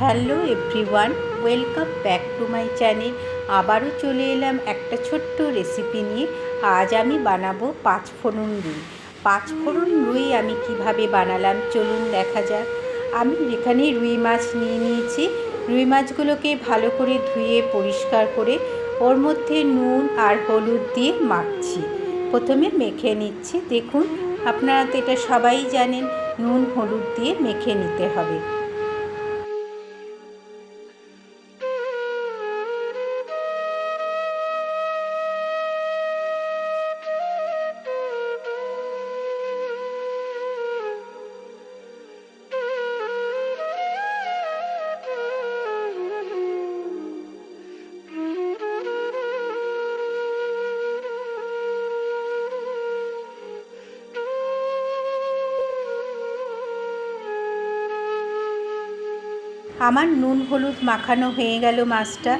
Hello everyone, welcome back to my channel. আবারও চলে এলাম একটা ছোট্ট রেসিপি নিয়ে। আজ আমি বানাবো পাঁচ ফোড়ন রুই। পাঁচ ফোড়ন রুই আমি কীভাবে বানালাম চলুন দেখা যাক। আমি এখানে রুই মাছ নিয়ে নিয়েছি। রুই মাছগুলোকে ভালো করে ধুয়ে পরিষ্কার করে ওর মধ্যে নুন আর হলুদ দিয়ে মাখছি। প্রথমে মেখে নিচ্ছি। দেখুন, আপনারা তো এটা সবাই জানেন, নুন হলুদ দিয়ে মেখে নিতে হবে। আমার নুন হলুদ মাখানো হয়ে গেল মাছটা।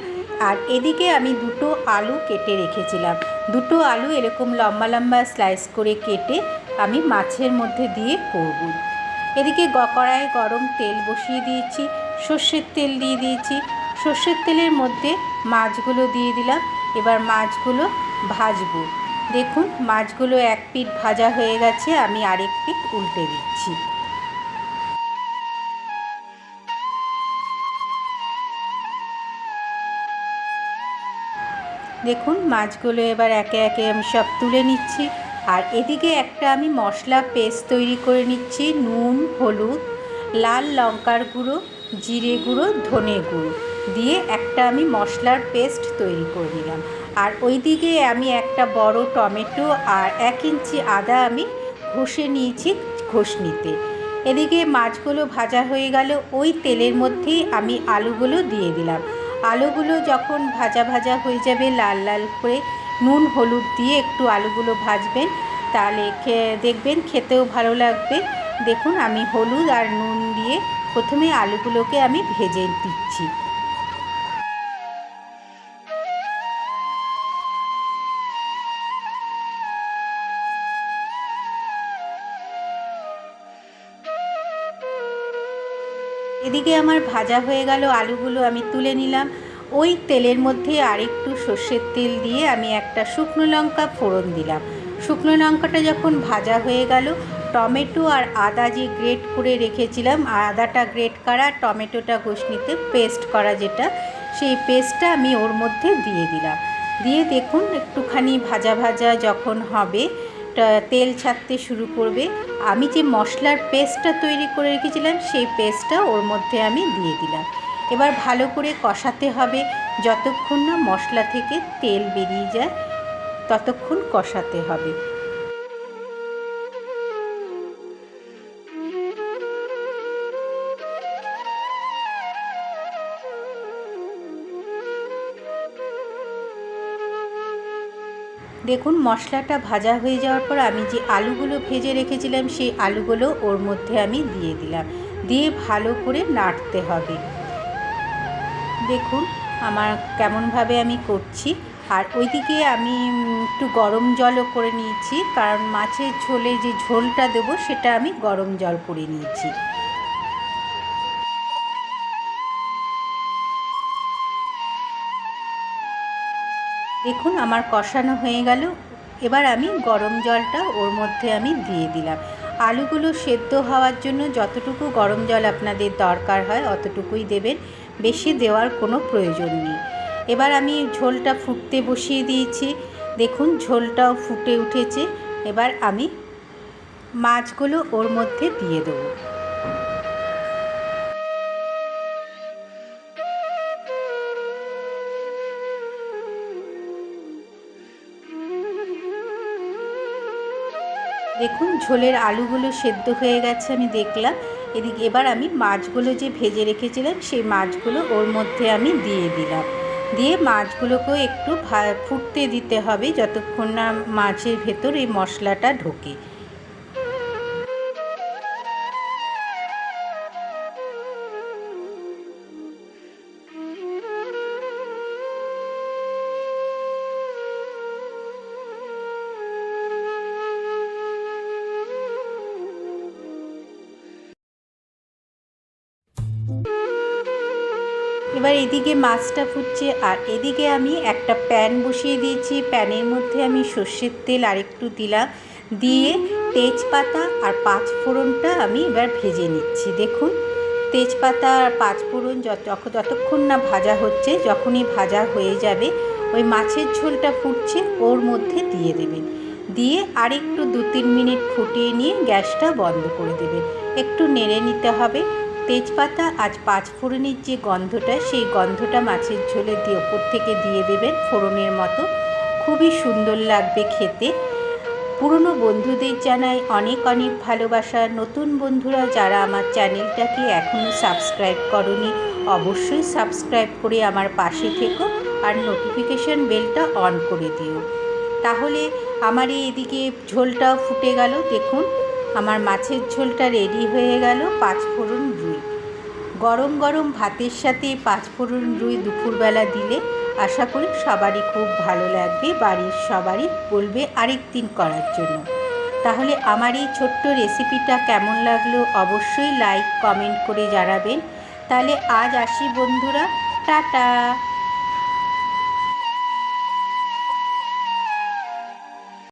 আর এদিকে আমি দুটো আলু কেটে রেখেছিলাম। দুটো আলু এরকম লম্বা লম্বা স্লাইস করে কেটে আমি মাছের মধ্যে দিয়ে করব। এদিকে কড়াইয়ে গরম তেল বসিয়ে দিয়েছি, সর্ষের তেল দিয়ে দিয়েছি। সর্ষের তেলের মধ্যে মাছগুলো দিয়ে দিলাম। এবার মাছগুলো ভাজবো। দেখুন, মাছগুলো এক পিঠ ভাজা হয়ে গেছে, আমি আরেক পিঠ উল্টে দিচ্ছি। দেখুন, মাছগুলো এবার একে একে আমি সব তুলে নিচ্ছি। আর এদিকে একটা আমি মশলা পেস্ট তৈরি করে নিচ্ছি, নুন, হলুদ, লাল লঙ্কার গুঁড়ো, জিরে গুঁড়ো, ধনে গুঁড়ো। দিয়ে একটা আমি মশলার পেস্ট তৈরি করে নিলাম। আর ওইদিকে আমি একটা বড় টমেটো আর এক ইঞ্চি আদা আমি ঘষে নিয়েছি ঘষনিতে। এদিকে মাছগুলো ভাজা হয়ে গেল, ওই তেলের মধ্যেই আমি আলুগুলো দিয়ে দিলাম। আলুগুলো যখন ভাজা ভাজা হয়ে যাবে, লাল লাল করে নুন, হলুদ দিয়ে একটু আলুগুলো ভাজবেন। তাহলে দেখবেন খেতেও ভালো লাগবে। দেখুন, আমি হলুদ আর নুন দিয়ে প্রথমে আলুগুলোকে আমি ভেজে দিচ্ছি। এদিকে আমার ভাজা হয়ে গেল আলুগুলো আমি তুলে নিলাম। ওই তেলের মধ্যে আরেকটু সর্ষের তেল দিয়ে আমি একটা শুকনো লঙ্কা ফোড়ন দিলাম। শুকনো লঙ্কাটা যখন ভাজা হয়ে গেল, টমেটো আর আদা যে গ্রেট করে রেখেছিলাম, আদাটা গ্রেট করা, টমেটোটা ঘষনিতে পেস্ট করা যেটা, সেই পেস্টটা আমি ওর মধ্যে দিয়ে দিলাম। দিয়ে দেখুন, একটুখানি ভাজা ভাজা যখন হবে তেল ছাড়তে শুরু করবে। আমি যে মশলার পেস্টটা তৈরি করে রেখেছিলাম, সেই পেস্টটা ওর মধ্যে আমি দিয়ে দিলাম। এবার ভালো করে কষাতে হবে। যতক্ষণ না মশলা থেকে তেল বেরিয়ে যায়, ততক্ষণ কষাতে হবে। দেখুন, মশলাটা ভাজা হয়ে যাওয়ার পর আমি যে আলুগুলো ভেজে রেখেছিলাম, সেই আলুগুলো ওর মধ্যে আমি দিয়ে দিলাম। দিয়ে ভালো করে নাড়তে হবে। দেখুন, আমার কেমনভাবে আমি করছি। আর ওইদিকে আমি একটু গরম জলও করে নিয়েছি, কারণ মাছের ঝোলে যে ঝোলটা দেবো, সেটা আমি গরম জল করে নিয়েছি। দেখুন আমার কষানো হয়ে গেল। এবার আমি গরম জলটা ওর মধ্যে আমি দিয়ে দিলাম। আলুগুলো সেদ্ধ হওয়ার জন্য যতটুকু গরম জল আপনাদের দরকার হয় অতটুকুই দেবেন। বেশি দেওয়ার কোনো প্রয়োজন নেই। এবার আমি ঝোলটা ফুটতে বসিয়ে দিয়েছি। দেখুন ঝোলটাও ফুটে উঠেছে। এবার আমি মাছগুলো ওর মধ্যে দিয়ে দেবো। দেখুন, ঝোলের আলুগুলো সেদ্ধ হয়ে গেছে, আমি দেখলাম। এদিকে এবার আমি মাছগুলো যে ভেজে রেখেছিলাম, সেই মাছগুলো ওর মধ্যে আমি দিয়ে দিলাম। দিয়ে মাছগুলোকেও একটু ফুটতে দিতে হবে, যতক্ষণ না মাছের ভেতর এই মশলাটা ঢোকে। এবার এদিকে মাছটা ফুটছে, আর এদিকে আমি একটা প্যান বসিয়ে দিয়েছি। প্যানের মধ্যে আমি সর্ষের তেল আরেকটু দিলাম। দিয়ে তেজপাতা আর পাঁচ ফোড়নটা আমি এবার ভেজে নিচ্ছি। দেখুন, তেজপাতা আর পাঁচ ফোড়ন যত যতক্ষণ না ভাজা হচ্ছে, যখনই ভাজা হয়ে যাবে, ওই মাছের ঝোলটা ফুটছে, ওর মধ্যে দিয়ে দেবেন। দিয়ে আরেকটু দু তিন মিনিট ফুটিয়ে নিয়ে গ্যাসটা বন্ধ করে দেবেন। একটু নেড়ে নিতে হবে। তেজপাতা আজ পাঁচ ফোড়নের যে গন্ধটা, সেই গন্ধটা মাছের ঝোলে দিয়ে ওপর থেকে দিয়ে দেবেন ফোড়নের মতো। খুবই সুন্দর লাগবে খেতে। পুরনো বন্ধুদের জানাই অনেক অনেক ভালোবাসা। নতুন বন্ধুরা যারা আমার চ্যানেলটাকে এখনও সাবস্ক্রাইব করনি, অবশ্যই সাবস্ক্রাইব করে আমার পাশে থেকো আর নোটিফিকেশান বেলটা অন করে দিও। তাহলে আমার এদিকে ঝোলটাও ফুটে গেল। দেখুন, আমার মাছের ঝোলটা রেডি হয়ে গেল। পাঁচফোড়ন রুই। গরম গরম ভাতের সাথে পাঁচফোড়ন রুই দুপুরবেলা দিলে আশা করি সবারই খুব ভালো লাগবে, বাড়ির সবারই বলবে আরেক দিন করার জন্য। তাহলে আমার এই ছোট্ট রেসিপিটা কেমন লাগল অবশ্যই লাইক, কমেন্ট করে জানাবেন। তাহলে আজ আসি বন্ধুরা, টাটা!